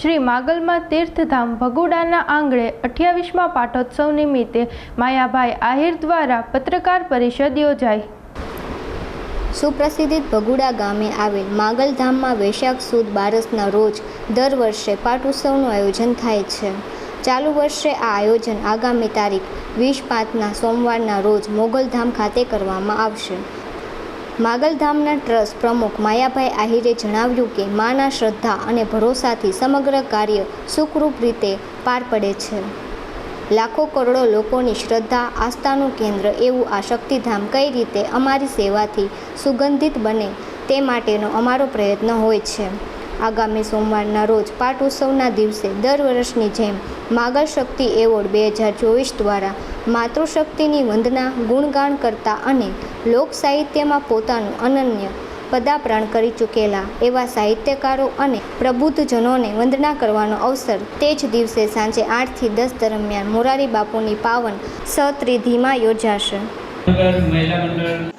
શ્રી માગલમાં તીર્થધામ ભગુડાના આંગણે અઠ્યાવીસમાં પાઠોત્સવ નિમિત્તે માયાભાઈ આહિર દ્વારા પત્રકાર પરિષદ યોજાઈ. સુપ્રસિદ્ધિત ભગુડા ગામે આવેલ માગલધામમાં વૈશાખ સુદ બારસના રોજ દર વર્ષે પાટોત્સવનું આયોજન થાય છે. ચાલુ વર્ષે આ આયોજન આગામી તારીખ વીસ પાંચના સોમવારના રોજ મોગલધામ ખાતે કરવામાં આવશે. માગલધામના ટ્રસ્ટ પ્રમુખ માયાભાઈ આહિરે જણાવ્યું કે માના શ્રદ્ધા અને ભરોસાથી સમગ્ર કાર્ય સુખરૂપ રીતે પાર પડે છે. લાખો કરોડો લોકોની શ્રદ્ધા, આસ્થાનું કેન્દ્ર એવું આ શક્તિધામ કઈ રીતે અમારી સેવાથી સુગંધિત બને તે માટેનો અમારો પ્રયત્ન હોય છે. આગામી સોમવારના રોજ પાટ ઉત્સવના દિવસે દર વર્ષની જેમ માગલ શક્તિ એવોર્ડ બે હજાર ચોવીસ દ્વારા માતૃશક્તિની વંદના, ગુણગાન કરતા અને લોક સાહિત્યમાં પોતાનું અનન્ય પદાપ્રાણ કરી ચૂકેલા એવા સાહિત્યકારો અને પ્રબુદ્ધજનોને વંદના કરવાનો અવસર તે જ દિવસે સાંજે આઠથી દસ દરમિયાન મોરારી બાપુની પાવન સત્રિધિમાં યોજાશે. મહિલા મંડળ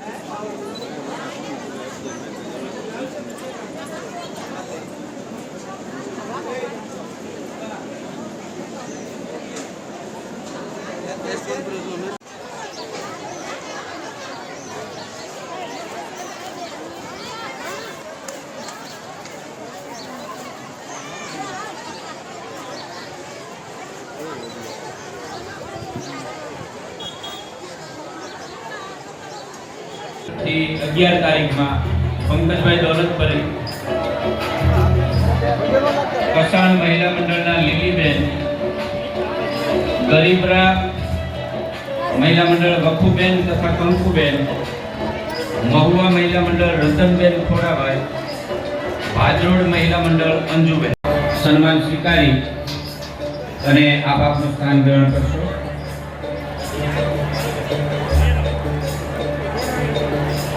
અગિયાર તારીખમાં પંકજભાઈ દોલતપરી કસાણ મહિલા મંડળના લીલીબેન ગરીબરા મહિલા મંડળ વખુબેન તથા કંકુબેન, મહુવા મહિલા મંડળ રતનબેન ખોડાભાઈ, ભાજરોડ મહિલા મંડળ અંજુબેન. સન્માન સ્વીકારી અને આપ આપનું સ્થાન ગ્રહણ કરશો.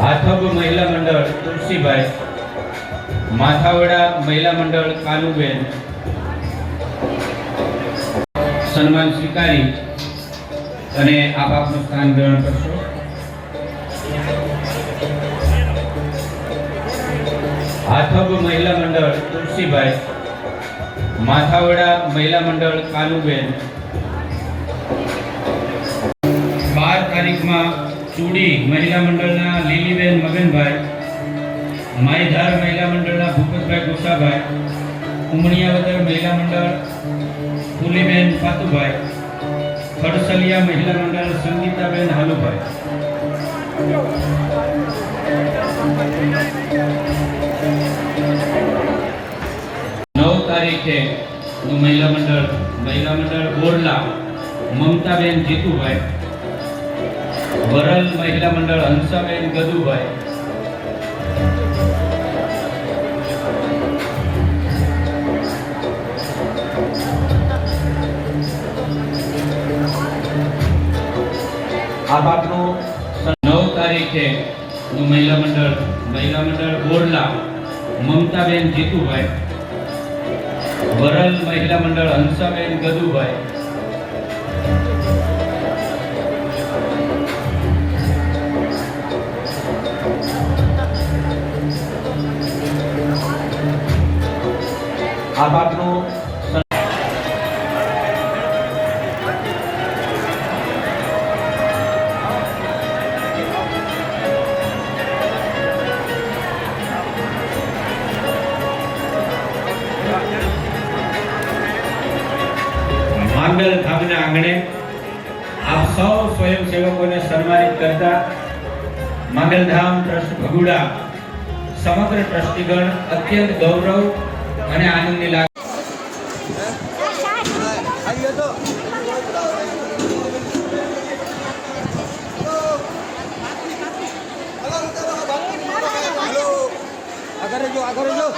હાથબ મહિલા મંડળ તુલસીભાઈ, માથાવડા મહિલા મંડળ કાનુબેન. સન્માન સ્વીકારી અને આપ આપનું સ્થાન ગ્રહણ કરશો. હાથબ મહિલા મંડળ, તુલસીભાઈ. માથાવડા મહિલા મંડળ, કાનુબેન. બાર તારીખમાં ચૂડી મહિલા મંડળના લીલીબેન મગનભાઈ. માયધાર મહિલા મંડળના ભૂપતભાઈ ગોસાભાઈ. ઉમણિયાવદર મહિલા મંડળ, ફુલીબેન ફાતુભાઈ. ખડસલિયા મહિલા મંડળ સંગીતાબેન હાલુભાઈ. નવ તારીખે મહિલા મંડળ મહિલા મંડળ બોરલા મમતાબેન જીતુભાઈ. વરલ મહિલા મંડળ હંસાબેન ગદુભાઈ. આ બાબતનું નવ તારીખે મહિલા મંડળ મહિલા મંડળ બોરલા મમતાબેન જીતુભાઈ, વરલ મહિલા મંડળ હંસાબેન ગદુભાઈ, આ બાબતનું આપ સૌ સ્વયંસેવકોને સન્માનિત કરતા માંગલધામ ટ્રસ્ટ ભગુડા, સમગ્ર ટ્રસ્ટીગણ અત્યંત ગૌરવ અને આનંદની લાગણી આગળ જો આગળ જો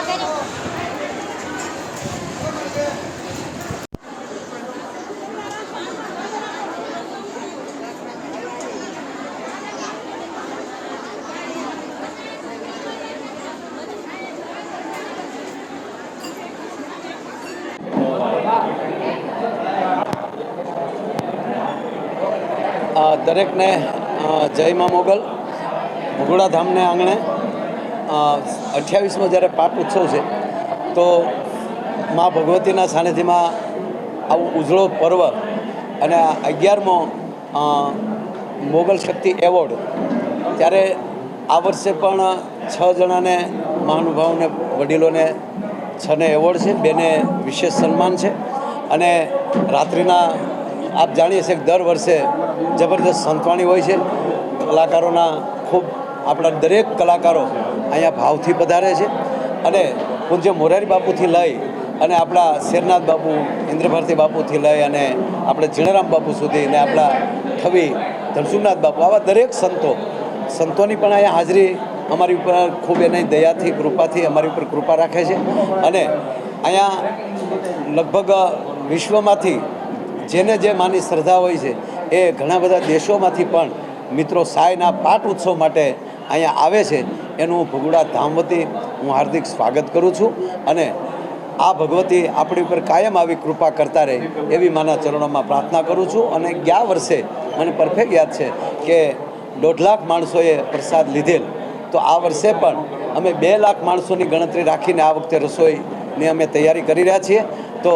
દરેકને જય મા મોગલ. ધામને આંગણે અઠ્યાવીસમો જ્યારે પાટ ઉત્સવ છે, તો મા ભગવતીના સાનિધ્યમાં આવું ઉજળો પર્વ અને અગિયારમો મોગલ શક્તિ એવોર્ડ, ત્યારે આ વર્ષે પણ છ જણાને, મહાનુભાવોને, વડીલોને છને એવોર્ડ છે, બેને વિશેષ સન્માન છે અને રાત્રિના આપ જાણીએ છીએ કે દર વર્ષે જબરદસ્ત સંતવાણી હોય છે. કલાકારોના ખૂબ, આપણા દરેક કલાકારો અહીંયા ભાવથી પધારે છે. અને પૂજ્ય મોરારી બાપુથી લઈ અને આપણા શેરનાથ બાપુ, ઇન્દ્રભારતી બાપુથી લઈ અને આપણે જીણારામ બાપુ સુધી અને આપણા કવિ ધનસુખનાથ બાપુ, આવા દરેક સંતો, સંતોની પણ અહીંયા હાજરી અમારી ઉપર ખૂબ એની દયાથી, કૃપાથી અમારી ઉપર કૃપા રાખે છે. અને અહીંયા લગભગ વિશ્વમાંથી જેને જે માની શ્રદ્ધા હોય છે, એ ઘણા બધા દેશોમાંથી પણ મિત્રો સાયના પાટ ઉત્સવ માટે અહીંયા આવે છે. એનું ભગુડા ધામ વતી હું હાર્દિક સ્વાગત કરું છું અને આ ભગવતી આપણી ઉપર કાયમ આવી કૃપા કરતા રહે એવી માના ચરણોમાં પ્રાર્થના કરું છું. અને ગયા વર્ષે મને પરફેક્ટ યાદ છે કે દોઢ લાખ માણસોએ પ્રસાદ લીધેલ. તો આ વર્ષે પણ અમે બે લાખ માણસોની ગણતરી રાખીને આ વખતે રસોઈની અમે તૈયારી કરી રહ્યા છીએ. તો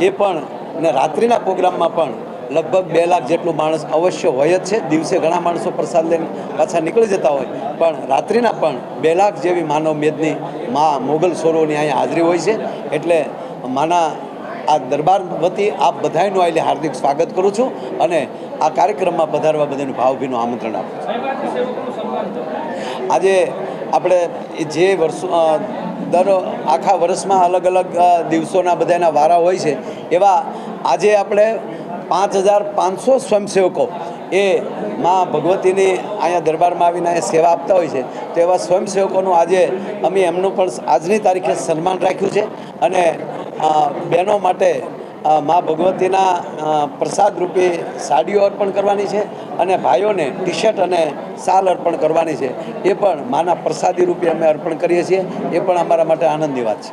એ પણ અને રાત્રિના પ્રોગ્રામમાં પણ લગભગ બે લાખ જેટલું માણસ અવશ્ય હોય જ છે. દિવસે ઘણા માણસો પ્રસાદ લઈને પાછા નીકળી જતા હોય. પણ રાત્રિના પણ બે લાખ જેવી માનવ મેદની મા મોગલ સ્વરોની અહીંયા હાજરી હોય છે. એટલે માના આ દરબાર વતી આપ બધાનું આવેલી હાર્દિક સ્વાગત કરું છું અને આ કાર્યક્રમમાં પધારવા બધાનું ભાવભીનું આમંત્રણ આપું છું. આજે આપણે જે વર્ષો દર આખા વર્ષમાં અલગ અલગ દિવસોના બધાના વારા હોય છે એવા આજે આપણે પાંચ હજાર પાંચસો સ્વયંસેવકો એ માં ભગવતીની અહીંયા દરબારમાં આવીને અહીંયા સેવા આપતા હોય છે, તો એવા સ્વયંસેવકોનું આજે અમે એમનું પણ આજની તારીખે સન્માન રાખ્યું છે અને બહેનો માટે મા ભગવતીના પ્રસાદ રૂપે સાડીઓ અર્પણ કરવાની છે અને ભાઈઓને ટી શર્ટ અને શાલ અર્પણ કરવાની છે. એ પણ માના પ્રસાદી રૂપે અમે અર્પણ કરીએ છીએ. એ પણ અમારા માટે આનંદની વાત છે.